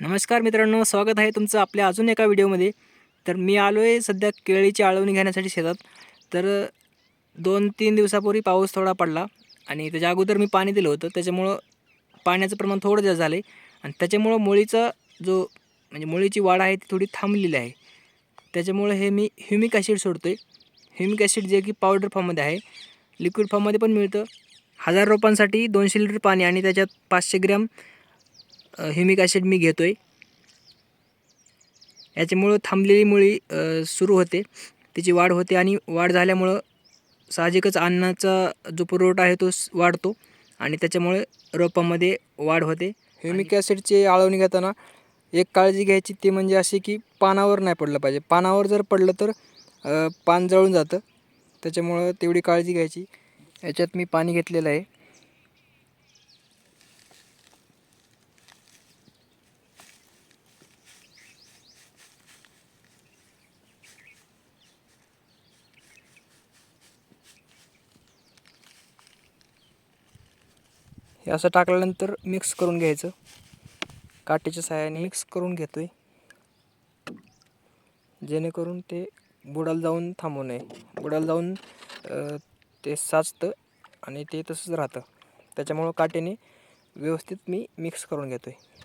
नमस्कार मित्रांनो स्वागत आहे तुमचं आपल्या अजून एका व्हिडिओमध्ये. तर मी आलो आहे सध्या केळीची आळवणी घेण्यासाठी शेतात. तर दोन तीन दिवसापूर्वी पाऊस थोडा पडला आणि त्याच्या अगोदर मी पाणी दिलं होतं. त्याच्यामुळं पाण्याचं प्रमाण थोडं जास्त झालं आहे आणि त्याच्यामुळं मुळीचा जो म्हणजे मुळीची वाढ आहे ती थोडी थांबलेली आहे. त्याच्यामुळं हे मी ह्युमिक ॲसिड सोडतो आहे ह्युमिक ॲसिड जे की पावडर फॉर्ममध्ये आहे. लिक्विड फॉर्ममध्ये पण मिळतं. हजार रोपांसाठी दोनशे लिटर पाणी आणि त्याच्यात पाचशे ग्रॅम ह्युमिक ॲसिड मी घेतो आहे याच्यामुळं थांबलेली मुळी सुरू होते. त्याची वाढ होते आणि वाढ झाल्यामुळं साहजिकच अन्नाचा जो पुरवठा आहे तो वाढतो आणि त्याच्यामुळे रोपामध्ये वाढ होते. ह्युमिक ॲसिडची आळवणी घेताना एक काळजी घ्यायची ती म्हणजे अशी की पानावर नाही पडलं पाहिजे. पानावर जर पडलं तर पान जळून जातं. त्याच्यामुळं तेवढी काळजी घ्यायची. याच्यात मी पाणी घेतलेलं आहे. हे असं टाकल्यानंतर मिक्स करून घ्यायचं. काठीच्या सहाय्याने मिक्स करून घेतो आहे जेणेकरून ते बुडाला जाऊन थांबू नये. बुडाला जाऊन ते साचतं आणि ते तसंच राहतं. त्याच्यामुळं काटेने व्यवस्थित मी मिक्स करून घेतो आहे